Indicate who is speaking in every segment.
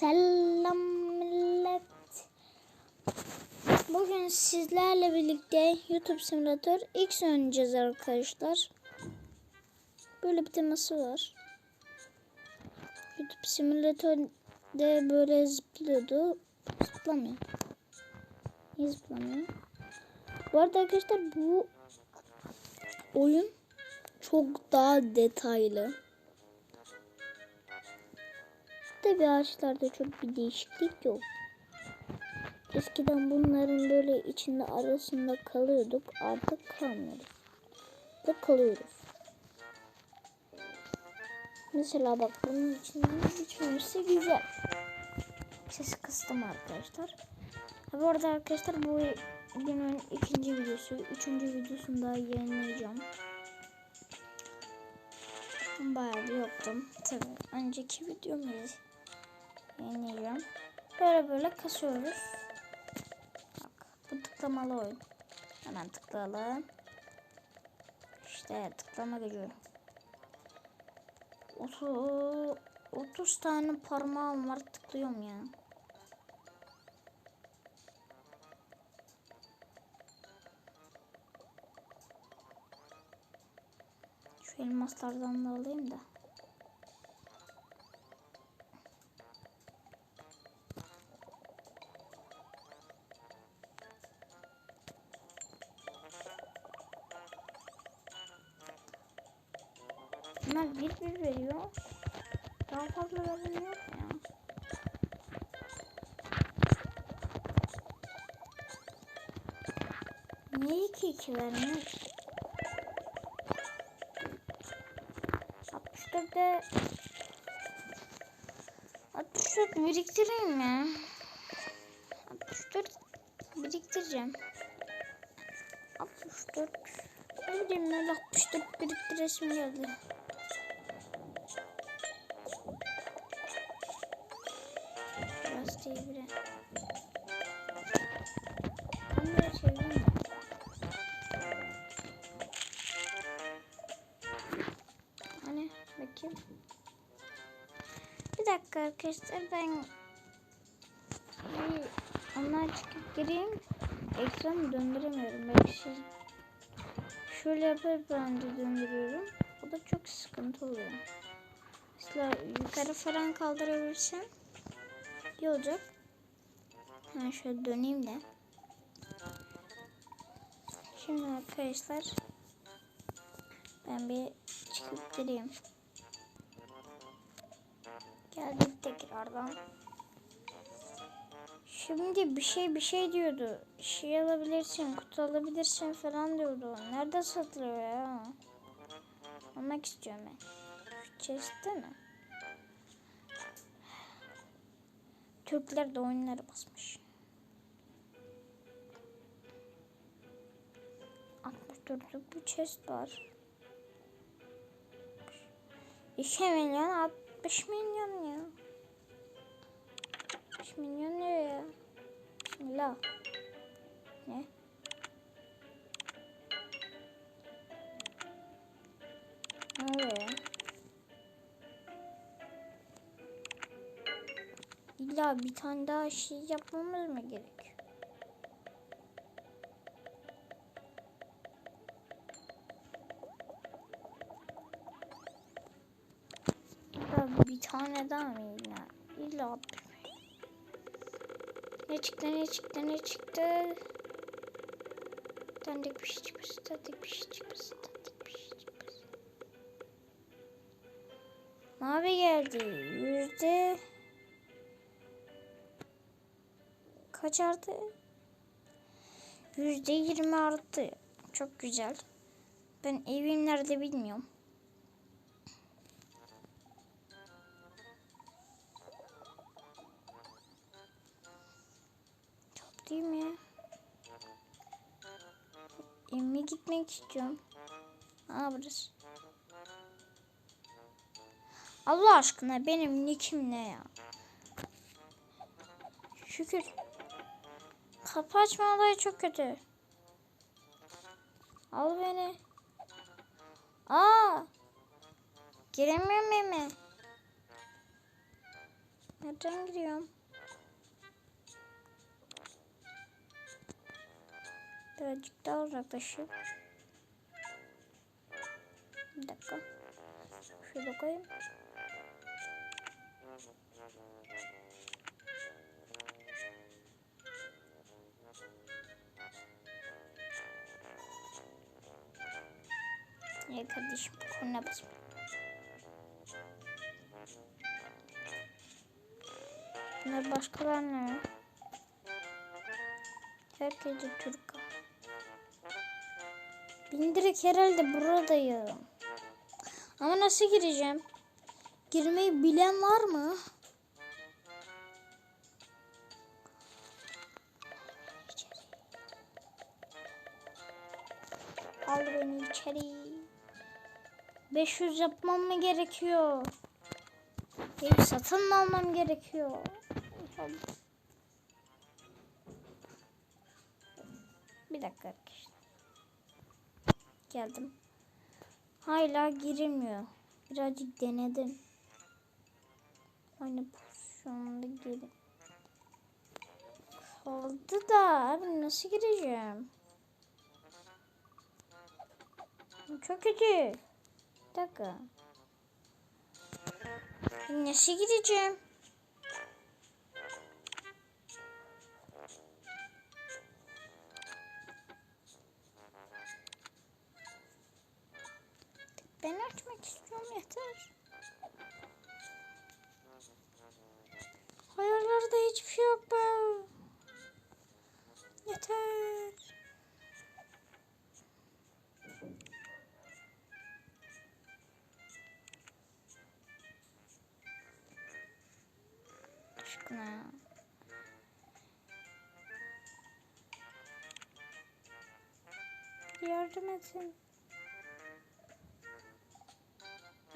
Speaker 1: Selam millet. Bugün sizlerle birlikte YouTube Simulator X oynayacağız arkadaşlar. Böyle bir teması var. YouTube Simulator'da böyle zıplıyordu. Zıplamıyor. Niye zıplamıyor? Bu arada arkadaşlar bu oyun çok daha detaylı. Tabi ağaçlarda çok bir değişiklik yok. Eskiden bunların böyle içinde arasında kalıyorduk. Artık kalmıyoruz. Da kalıyoruz. Mesela bak bunun içinden geçmemesi güzel. Sesi kıstım arkadaşlar. Ha, bu arada arkadaşlar bu günün ikinci videosu. Üçüncü videosunu daha yayınlayacağım. Bayağı bir yoktum. Tabii önceki videomu yayınlayacağım. Böyle böyle kasıyoruz. Bak bu tıklamalı oyun. Hemen tıklayalım. İşte tıklama gücü. 30, 30 tane parmağım var tıklıyorum ya. Şu elmaslardan da alayım da. 2 vermiş. 64 de 64 biriktireyim mi? 64 biriktireceğim. 64 ne bileyim öyle 64 biriktiresim geldi. Arkadaşlar ben onlar çıkıp gireyim. Ekranı döndüremiyorum. Belki şey şöyle yapıp ben de döndürüyorum. O da çok sıkıntı oluyor. Mesela yukarı falan kaldırabilirsem iyi olacak. Hemen şöyle döneyim de. Şimdi arkadaşlar ben bir çıkıp gireyim. Geldik tekrardan. Şimdi bir şey bir şey diyordu. Şey alabilirsin, kutu alabilirsin falan diyordu. Nerede satılıyor ya? Almak istiyorum ben. Şu mi? Türkler de oyunları basmış. 64'lük bir chest var. 2 milyon 60 milyon ya. 60 milyon ne ya? Bismillah. Ne? Ne oluyor? İlla bir tane daha şey yapmamız mı gerek? Daha mı illa? İlla ne çıktı ne çıktı ne çıktı? Dandik bir şey çıkmış, dandik bir şey çıkmış, dandik bir şey çıkmış. Mavi geldi. Yüzde kaç arttı? Yüzde yirmi arttı. Çok güzel. Ben evim nerede bilmiyorum. Değil mi ya? Evime gitmek istiyorum. Aa burası. Allah aşkına benim nickim ne ya? Şükür. Kapı açma olayı çok kötü. Al beni. Aa! Giremiyorum eve. Nereden giriyorum? Birazcık daha uzaklaşıp. Bir dakika. Şöyle koyayım. Ya kardeşim korna basma. Bunlar başkalar ne? Herkese Türk. Bindirek herhalde buradayım. Ama nasıl gireceğim? Girmeyi bilen var mı? Al beni içeri. 500 yapmam mı gerekiyor? Ev satın mı almam gerekiyor? Bir dakika. Geldim. Hala girilmiyor. Birazcık denedim. Aynı pozisyonda gelin. Kaldı da abi nasıl gireceğim? Çok kötü. Bir dakika. Nasıl gireceğim? Açmak istiyorum yeter. Hayırlarda hiçbir şey yok be. Yeter. Aşkına. Yardım etsin.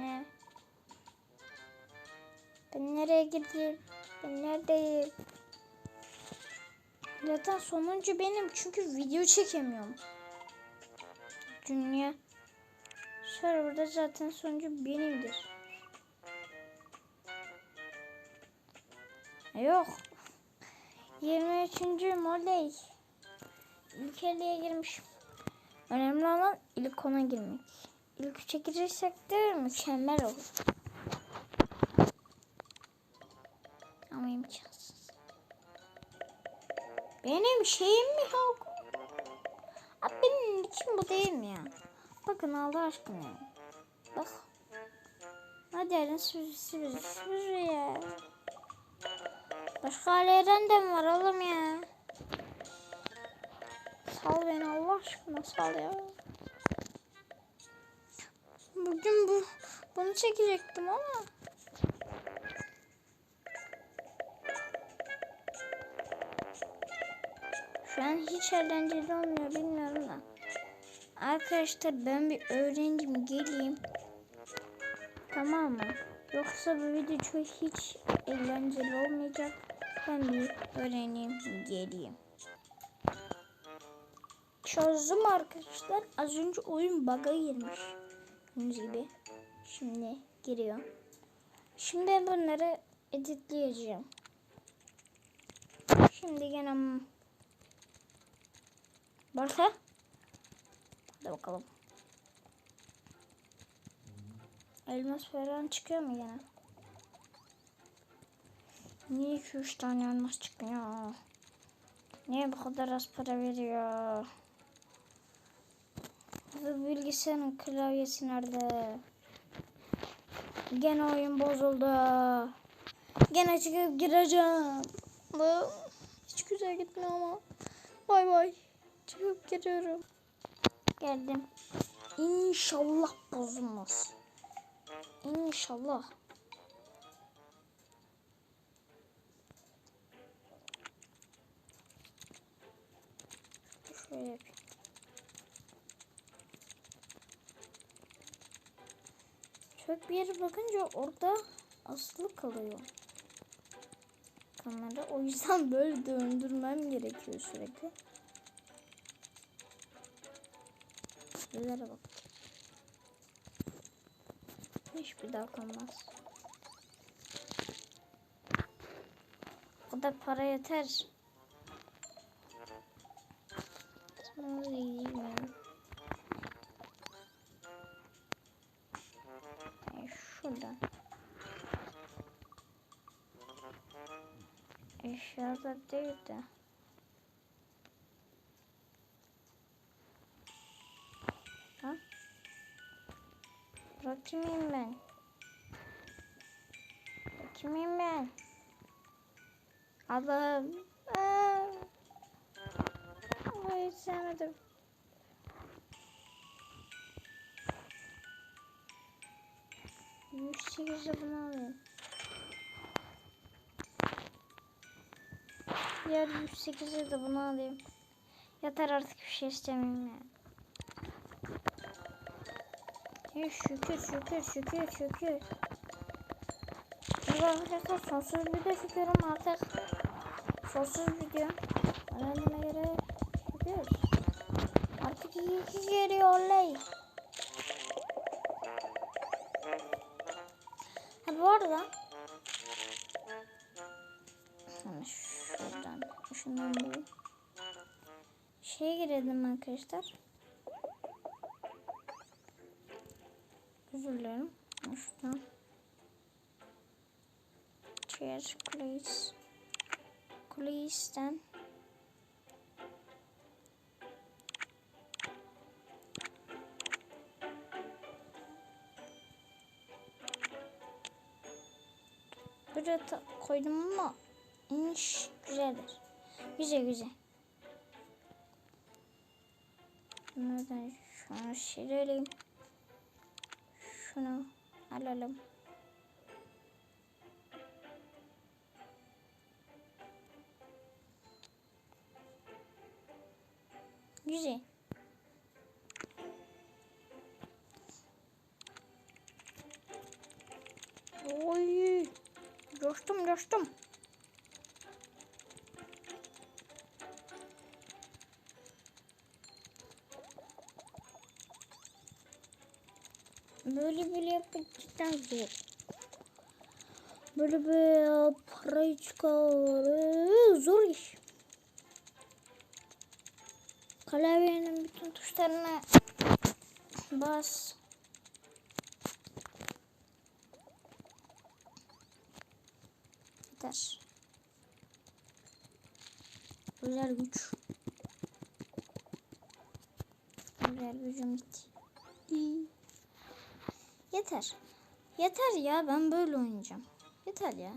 Speaker 1: Ne? Ben nereye gideyim? Ben neredeyim? Zaten sonuncu benim çünkü video çekemiyorum. Dünya. Serverda zaten sonuncu benimdir. Yok. 23. Moley. İlk 50'ye girmişim. Önemli olan ilk ona girmek. İlk üçe girirsek de mükemmel olur. Ama imkansız. Benim şeyim mi yok? Abi benim için bu değil mi ya? Bakın Allah aşkına. Bak. Hadi elin sürü sürü sürü ya. Başka aileden de mi var oğlum ya? Sal beni Allah aşkına sal ya. Bugün bu bunu çekecektim ama. Şu an hiç eğlenceli olmuyor bilmiyorum da. Arkadaşlar ben bir öğrencim geleyim. Tamam mı? Yoksa bu video çok hiç eğlenceli olmayacak. Ben bir öğreneyim geleyim. Çözdüm arkadaşlar. Az önce oyun bug'a girmiş. Gördüğünüz gibi. Şimdi giriyor. Şimdi bunları editleyeceğim. Şimdi gene Barka. Hadi bakalım. Elmas falan çıkıyor mu gene? Niye 2-3 tane elmas çıkmıyor? Niye bu kadar az para veriyor? Bu bilgisayarın klavyesi nerede? Gene oyun bozuldu. Gene çıkıp gireceğim. Bu hiç güzel gitmiyor ama. Bay bay. Çıkıp giriyorum. Geldim. İnşallah bozulmaz. İnşallah. Şöyle yapayım. Çok bir yere bakınca orada asılı kalıyor. Kamera o yüzden böyle döndürmem gerekiyor sürekli. Nelere bak. Hiçbir daha kalmaz. Bu kadar para yeter. Sonra yiyeyim Eşyada değil de. Ha? Bakayım ben. Bakayım ben. Allah'ım. Hiç sevmedim. Yüz sekizde bunu alayım. Diğer 108'e de bunu alayım. Yeter artık bir şey istemiyorum ya. Ya şükür şükür şükür şükür. Arkadaşlar sonsuz video çekiyorum artık. Sonsuz video. Öğrendiğime göre yapıyoruz. Artık iyi ki geliyor oley. Ha bu arada şundan bulayım. Şeye girelim arkadaşlar. Özür dilerim. Şuradan. Cheers please. Please'den. Buraya ta- koydum ama iniş güzeldir. Güzel güzel. Bunlardan şunu silelim. Şunu alalım. Güzel. Oy. Coştum coştum. Böyle böyle yapmak cidden zor. Böyle böyle parayı çıkar. Zor iş. Klavyenin bütün tuşlarına bas. Yeter. Özel güç. Özel gücüm gitti. Yeter. Yeter ya ben böyle oynayacağım. Yeter ya.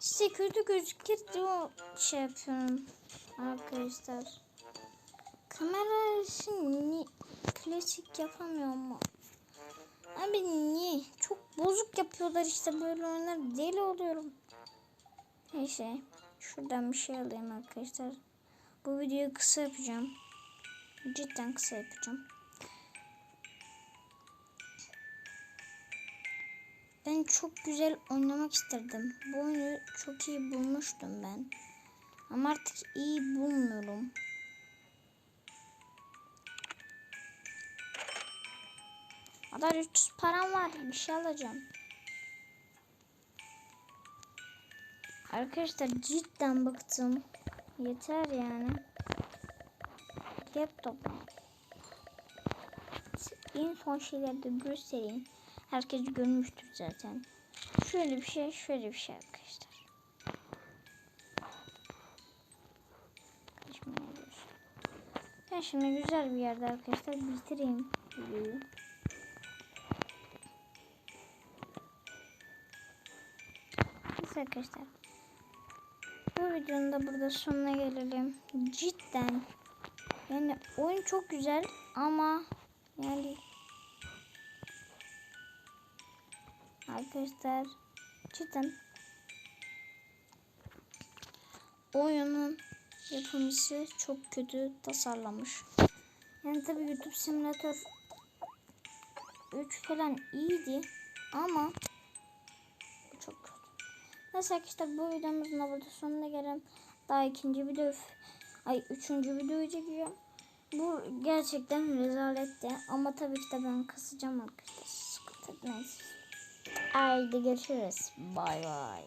Speaker 1: Size kötü gözükür diye şey yapıyorum arkadaşlar. Kamera için klasik yapamıyorum mu? Abi niye? Çok bozuk yapıyorlar işte böyle oyunlar. Deli oluyorum. Neyse. Şuradan bir şey alayım arkadaşlar. Bu videoyu kısa yapacağım. Cidden kısa yapacağım. Ben çok güzel oynamak isterdim. Bu oyunu çok iyi bulmuştum ben. Ama artık iyi bulmuyorum. Kadar 300 param var. Bir şey alacağım. Arkadaşlar cidden bıktım. Yeter yani. Laptop. En son şeyleri de göstereyim. Herkes görmüştür zaten. Şöyle bir şey, şöyle bir şey arkadaşlar. Ben şimdi güzel bir yerde arkadaşlar bitireyim videoyu. Neyse arkadaşlar. Bu videonun da burada sonuna gelelim. Cidden yani oyun çok güzel ama yani arkadaşlar cidden oyunun yapımcısı çok kötü tasarlamış. Yani tabi YouTube Simulator 3 falan iyiydi ama bu çok kötü. Neyse arkadaşlar bu videomuzun da burada sonuna gelelim. Daha ikinci video, ay üçüncü videoyu çekiyorum. Bu gerçekten rezaletti ama tabii ki de ben kasacağım arkadaşlar. Sıkıntı neyse.
Speaker 2: Haydi görüşürüz. Bay bay.